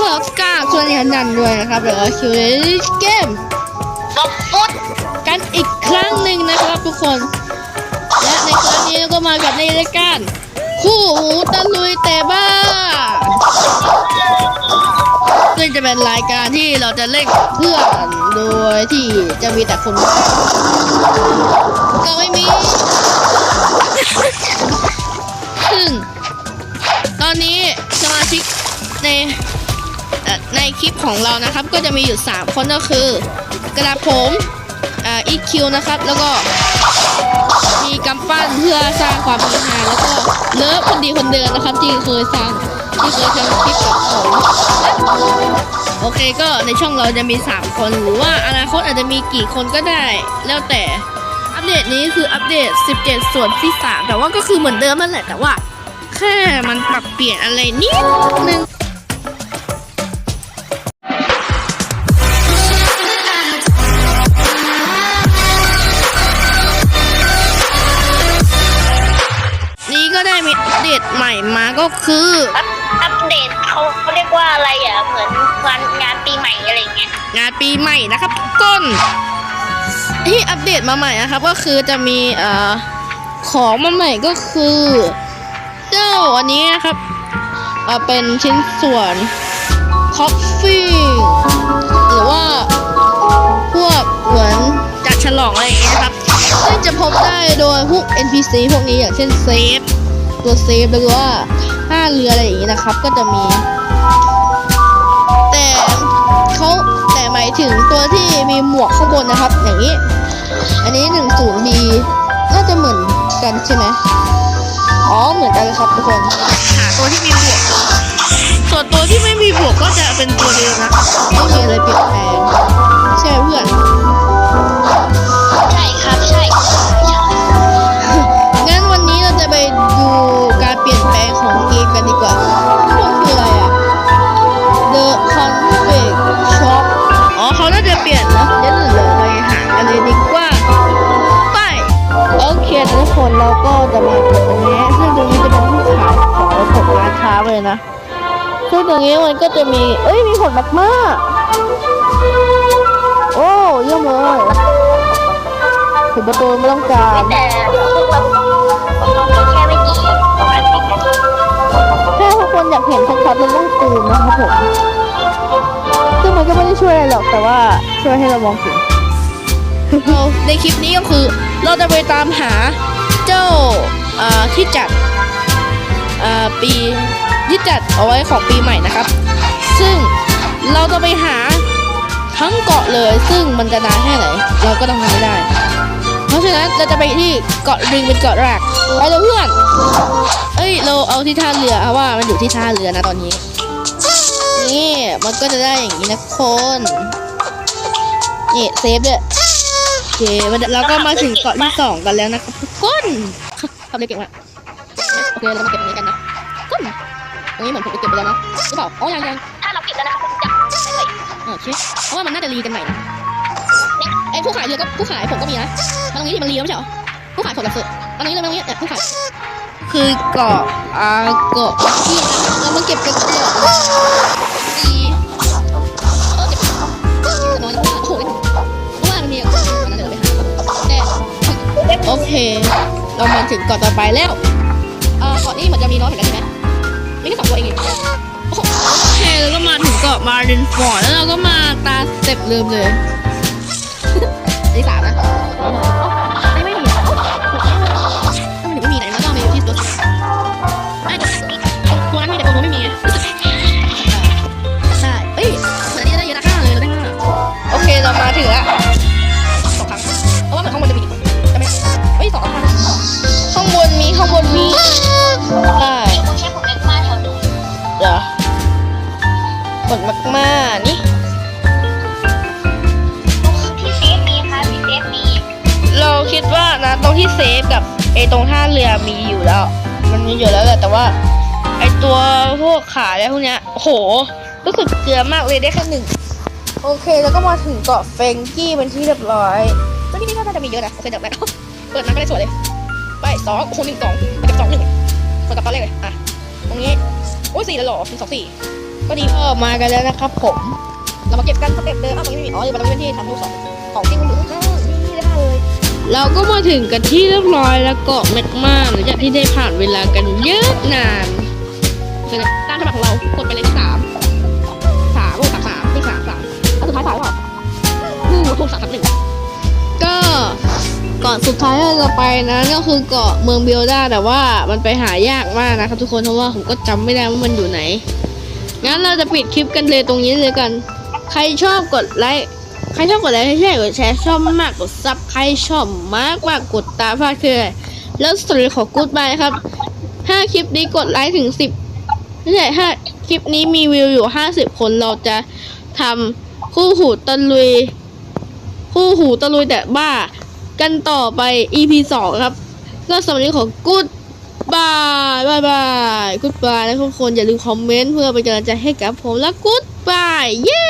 ขอกาบสวัสดีนันด้วยนะครับแล้วก็คิวเกมบอกฟุตกันอีกครั้งหนึ่งนะครับทุกคน และในครั้งนี้ก็มากับในรายการคู่หูตะลุยแต่บ้านซึ่งจะเป็นรายการที่เราจะเล่นเพื่อนโดยที่จะมีแต่คนก็ไม คลิปของเรานะครับ ก็จะมีอยู่ 3 คนก็คือ กระผมอ่า EQ นะครับ แล้วก็มีกำปั้นเพื่อสร้างความมีฮาแล้วก็เลิฟคนดีคนเดิมนะครับที่เคยสร้างที่เคยทำคลิปกับผมโอเคก็ในช่องเราจะมี 3 คนหรือว่าอนาคตอาจจะมีกี่คนก็ได้ แล้วแต่อัปเดตนี้คืออัปเดต 17 ส่วนที่ 3 แต่ว่าก็คือเหมือนเดิมนั่นแหละแต่ว่าแค่มันปรับเปลี่ยนอะไรนิดนึง เดตใหม่มาก็คืออัปอัปเดตเขาเรียกว่าอะไรอะ เหมือนวันงานปีใหม่อะไรเงี้ย งานปีใหม่นะครับทุกคนที่อัปเดตมาใหม่นะครับ ก็คือจะมีเอ่อของมาใหม่ก็คือเจ้าอันนี้นะครับเอ่อเป็นชิ้นส่วนคอฟฟี่หรือว่าพวกเหมือนจัดฉลองอะไรอย่างเงี้ยนะครับซึ่งจะพบได้โดยพวก NPC พวกนี้อย่างเช่นเซฟ ตัวเซฟหรือว่าท่าเรืออะไรอย่างงี้นะครับ ก็จะมี แต่เขาแต่หมายถึงตัวที่มีหมวกข้างบนนะครับ อย่างนี้ อันนี้หนึ่งศูนย์ดีน่าจะเหมือนกันใช่ไหมอ๋อเหมือนกันเลยครับทุกคนหาตัวที่มีบวก ส่วนตัวที่ไม่มีบวกก็จะเป็นตัวเดิมนะไม่มีอะไรเปลี่ยนแปลงใช่ไหมเพื่อน ร้านค้าเลยนะซึ่งตรงนี้มันก็จะมี เอ้ย มีผลมากมากๆโอ้เยี่ยมเลยถึงประตูไม่ต้องการแต่พวกเราแค่ไม่กี่ประมาณนี้ถ้าทุกคนอยากเห็นชัดๆมันต้องซูมนะครับผมซึ่งมันก็ไม่ได้ช่วยอะไรหรอกแต่ว่าช่วยให้เรามองเห็นเราในคลิปนี้ก็คือ เราจะไปตามหาเจ้าเอ่อที่จัดเอ่อปี ที่จัดเอาไว้ของปีใหม่นะครับ ซึ่งเราจะไปหาทั้งเกาะเลยซึ่งมันจะนานแค่ไหนเราก็ต้องทำไม่ได้ เพราะฉะนั้นเราจะไปที่เกาะริงเป็นเกาะแรกไปเลยเพื่อน เอ้ยเราเอาที่ท่าเรือเพราะว่ามันอยู่ที่ท่าเรือนะตอนนี้ นี่มันก็จะได้อย่างนี้นะคนนี่เซฟด้วยโอเคเราก็มาถึงเกาะที่สองกันแล้วนะครับทุกคนทำได้เก่งมากโอเคเรามาเก็บนนี้กันนะก้น รงนี้เหมือนผมไปเก็บไปแล้วนะหรือเปล่าอ๋อยังยังถ้าเราเก็บแล้วนะครับจะไม่เลยเออโอเคเพราะว่ามันน่าจะรีกันใหม่นะไอ้ผู้ขายเรือก็ผู้ขายผมก็มีนะมาตรงนี้ที่มันรีแล้วไม่ใช่เหรอผู้ขายผมกับเสือตอนนี้เลยมาตรงนี้เนี่ยผู้ขายคือเกาะอาเกาะที่นะเรามาเก็บกันก่อนดีเออเก็บแต่น้อยมากโอ้โหเพราะว่ามันมีอะมันน่าจะเดินไปหาแต่โอเค เรามาถึงเกาะต่อไปแล้วเออเกาะนี้เหมือนจะมีน้อยเหมือนกัน ตัวเองโอเคแล้วก็มาถึงเกาะมารินฟอร์ดแล้วเราก็มาตาสเต็ปเริ่มเลยนที่สามนะ ที่เซฟกับไอตรงท่าเรือมีอยู่แล้ว มันมีอยู่แล้วแหละแต่ว่า ไอตัวพวกขาอะไรพวกเนี้ยโหรู้สึกเกลือมากเลยได้แค่หนึ่งโอเค แล้วก็มาถึงเกาะเฟงกี้เป็นที่เรียบร้อยตรงนี้น่าจะมีเยอะนะโอเคจับได้เปิดน้ำไม่ได้สวยเลย ไปสองโอ้โหนึ่งสองก็บสองหนึ่งเหมือนกับตอนแรกเลยอะตรงนี้โอ้ยสี่แล้วหรอหนึ่งสองสี่ก็ดีก็มากันแล้วนะครับผม เรามาเก็บกันสเต็ปเดิมอ้าวตรงนี้ไม่มีอ๋ออยู่บนที่ทำลูกศรของจริงมันอยู่ เราก็มาถึงกันที่เรียบร้อยแล้วเกาะแมกมาหลังจากที่ได้ผ่านเวลากันเยอะนานคือตามฉบับของเรากดไปเลยสามสามโอ้สามสามที่สามสามแล้วสุดท้ายสามหรอเปล่าอืมถูกสามสามหนึ่งก็เกาะสุดท้ายที่เราจะไปนะก็คือเกาะเมืองเบลดาแต่ว่ามันไปหายากมากนะครับทุกคนเพราะว่าผมก็จำไม่ได้ว่ามันอยู่ไหนงั้นเราจะปิดคลิปกันเลยตรงนี้เลยกัน ใครชอบกดไลค์ ใครชอบกดไลค์แชร์กดแชร์ชอบมากกดซับใครชอบมากมากกดตามพาดคือแล้วสตอรี่ของกู๊ดบายครับถ้าคลิปนี้กดไลค์ถึงสิบไม่ใช่ถ้าคลิปนี้มีวิวอยู่ห้าสิบคนเราจะทำคู่หูตะลุย คู่หูตะลุยแต่บ้า กันต่อไป EP สองครับ ก็สำหรับวันนี้ของกู๊ดบายบายบายกู๊ดบายแล้วทุกคนอย่าลืมคอมเมนต์เพื่อเป็นกำลังใจให้กับผมและกู๊ดบาย เย้